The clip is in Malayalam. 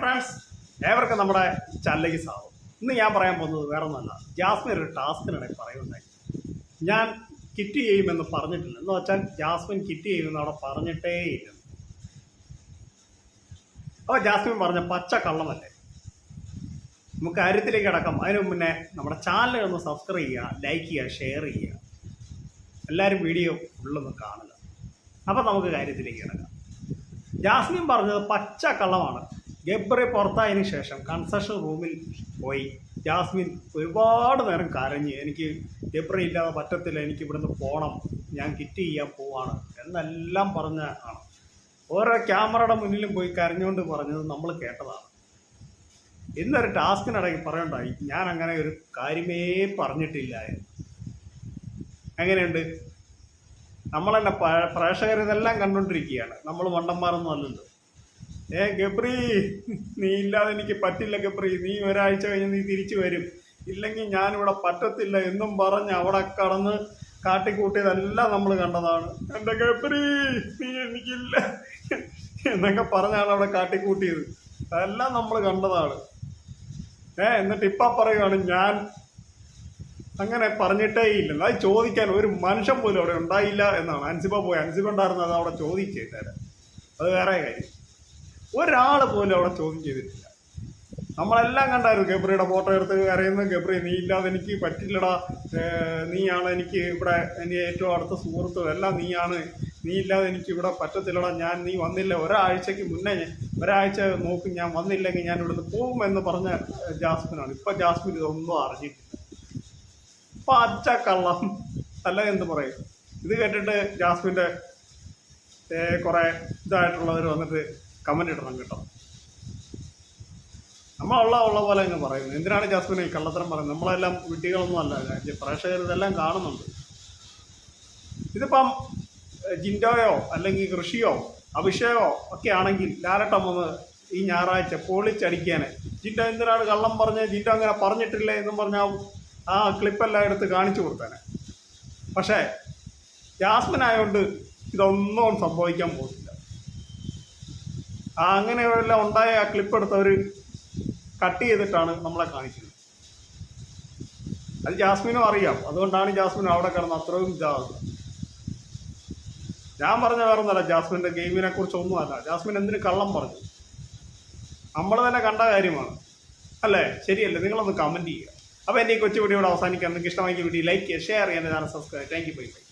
ഫ്രണ്ട്സ് ഏവർക്കും നമ്മുടെ ചാനലിലേക്ക് സ്വാഗതം. ഇന്ന് ഞാൻ പറയാൻ പോകുന്നത് വേറെ ഒന്നല്ല ജാസ്മിൻ ഒരു ടാസ്കിനിടെ പറയുന്നത് ഞാൻ കിറ്റ് ചെയ്യുമെന്ന് പറഞ്ഞിട്ടില്ല. എന്ന് വെച്ചാൽ ജാസ്മിൻ കിറ്റ് ചെയ്യുമെന്ന് അവിടെ പറഞ്ഞിട്ടേ ഇല്ല. അപ്പോൾ ജാസ്മിൻ പറഞ്ഞ പച്ച കള്ളമല്ലേ? നമുക്ക് കാര്യത്തിലേക്ക് അടക്കം അതിന് മുന്നേ നമ്മുടെ ചാനൽ ഒന്ന് സബ്സ്ക്രൈബ് ചെയ്യുക ലൈക്ക് ചെയ്യുക ഷെയർ ചെയ്യുക. എല്ലാവരും വീഡിയോ ഫുള്ളൊന്ന് കാണുക. അപ്പോൾ നമുക്ക് കാര്യത്തിലേക്ക് കിടക്കാം. ജാസ്മിൻ പറഞ്ഞത് പച്ച കള്ളമാണ്. ഗബ്രി പുറത്തായതിനു ശേഷം കൺസെഷൻ റൂമിൽ പോയി. ജാസ്മിൻ ഒരുപാട് നേരം കരഞ്ഞ് എനിക്ക് ഗബ്ബറെ ഇല്ലാതെ പറ്റത്തില്ല എനിക്ക് ഇവിടുന്ന് പോകണം ഞാൻ കിറ്റ് ചെയ്യാൻ പോവാണ് എന്നെല്ലാം പറഞ്ഞ ആണ് ഓരോ ക്യാമറയുടെ മുന്നിലും പോയി കരഞ്ഞുകൊണ്ട് പറഞ്ഞത് നമ്മൾ കേട്ടതാണ്. ഇന്നൊരു ടാസ്കിനിടയിൽ പറയണ്ടായി ഞാൻ അങ്ങനെ ഒരു കാര്യമേ പറഞ്ഞിട്ടില്ല. എങ്ങനെയുണ്ട്? നമ്മളെന്നെ പ്രേക്ഷകർ ഇതെല്ലാം കണ്ടുകൊണ്ടിരിക്കുകയാണ് നമ്മൾ മണ്ടന്മാരൊന്നും അല്ലല്ലോ. ഏ ഗബ്രി നീ ഇല്ലാതെ എനിക്ക് പറ്റില്ല ഗബ്രി. നീ ഒരാഴ്ച കഴിഞ്ഞ് നീ തിരിച്ചു വരും. ഇല്ലെങ്കിൽ ഞാനിവിടെ പറ്റത്തില്ല. എന്നും പറഞ്ഞ് അവിടെ കടന്ന് കാട്ടിക്കൂട്ടിയതെല്ലാം നമ്മൾ കണ്ടതാണ്. എന്റെ ഗബ്രി നീ എനിക്കില്ല. എന്നൊക്കെ പറഞ്ഞാണ് അവിടെ കാട്ടിക്കൂട്ടിയത്. അതെല്ലാം നമ്മൾ കണ്ടതാണ്. ഏ എന്നിട്ട് ഇപ്പം പറയുകയാണ് ഞാൻ അങ്ങനെ പറഞ്ഞിട്ടേ ഇല്ല. അത് ചോദിക്കാൻ ഒരു മനുഷ്യൻ പോലും അവിടെ ഉണ്ടായില്ല എന്നാണ്. അൻസിബ പോയി. അൻസിബ ഉണ്ടായിരുന്നത് അവിടെ തരാം അത് വേറെ കാര്യം. ഒരാൾ പോലും അവിടെ ചോദ്യം ചെയ്തിട്ടില്ല. നമ്മളെല്ലാം കണ്ടായിരുന്നു ഗബ്രിയുടെ ഫോട്ടോ എടുത്ത് അറിയുന്നത് ഗബ്രി നീ ഇല്ലാതെ എനിക്ക് പറ്റില്ലടാ. നീയാണ് എനിക്ക് ഇവിടെ എന്റെ ഏറ്റവും അടുത്ത സുഹൃത്തും. എല്ലാം നീയാണ്. നീ ഇല്ലാതെ എനിക്ക് ഇവിടെ പറ്റത്തില്ലടാ. ഞാൻ നീ വന്നില്ല. ഒരാഴ്ചയ്ക്ക് മുന്നേ ഒരാഴ്ച നോക്കും ഞാൻ വന്നില്ലെങ്കിൽ ഞാൻ ഇവിടുന്ന് പോകും എന്ന് പറഞ്ഞ ജാസ്മിനാണ്. ഇപ്പം ജാസ്മിൻ ഇതൊന്നും അറിഞ്ഞിട്ടില്ല. പച്ച കള്ളം. അല്ല എന്ത് പറയും? ഇത് കേട്ടിട്ട് ജാസ്മിന്റെ കുറേ ഇതായിട്ടുള്ളവർ വന്നിട്ട് കമന്റ് ഇടണം കേട്ടോ. നമ്മളുള്ള ഉള്ള പോലെ അങ്ങ് പറയുന്നു. എന്തിനാണ് ജാസ്മിനെ ഈ കള്ളത്തരം പറയുന്നത്? നമ്മളെല്ലാം വിട്ടികളൊന്നും അല്ല. പ്രേക്ഷകർ ഇതെല്ലാം കാണുന്നുണ്ട്. ഇതിപ്പം ജിൻഡോയോ അല്ലെങ്കിൽ കൃഷിയോ അഭിഷേകോ ഒക്കെ ആണെങ്കിൽ ലാലട്ടം വന്ന് ഈ ഞായറാഴ്ച പൊളിച്ചടിക്കാനെ. ജിൻഡോ എന്തിനാണ് കള്ളം പറഞ്ഞ് ജിൻഡോ അങ്ങനെ പറഞ്ഞിട്ടില്ലേ എന്നും പറഞ്ഞാൽ ആ ക്ലിപ്പെല്ലാം എടുത്ത് കാണിച്ചു കൊടുത്തേനെ. പക്ഷേ ജാസ്മിൻ ആയതുകൊണ്ട് ഇതൊന്നും സംഭവിക്കാൻ പോകുന്നില്ല. ആ അങ്ങനെ എല്ലാം ഉണ്ടായ ആ ക്ലിപ്പ് എടുത്തവർ കട്ട് ചെയ്തിട്ടാണ് നമ്മളെ കാണിക്കുന്നത്. അത് ജാസ്മിനും അറിയാം. അതുകൊണ്ടാണ് ജാസ്മിൻ അവിടെ കിടന്ന് അത്രയും ഇതാകുന്നത് ഞാൻ പറഞ്ഞ വേറെ ഒന്നല്ല ജാസ്മിന്റെ ഗെയിമിനെ കുറിച്ച് ജാസ്മിൻ എന്തിനു കള്ളം പറഞ്ഞു? നമ്മൾ തന്നെ കണ്ട കാര്യമാണ്. അല്ലേ? ശരിയല്ലേ? നിങ്ങളൊന്ന് കമന്റ് ചെയ്യുക. അപ്പോൾ എന്റെ ഈ കൊച്ചു വീഡിയോ ഇവിടെ അവസാനിക്കാം. നിങ്ങൾക്ക് ഇഷ്ടമായി വീഡിയോ ലൈക്ക് ചെയ്യുക ഷെയർ ചെയ്യാൻ channel subscribe thank you bye bye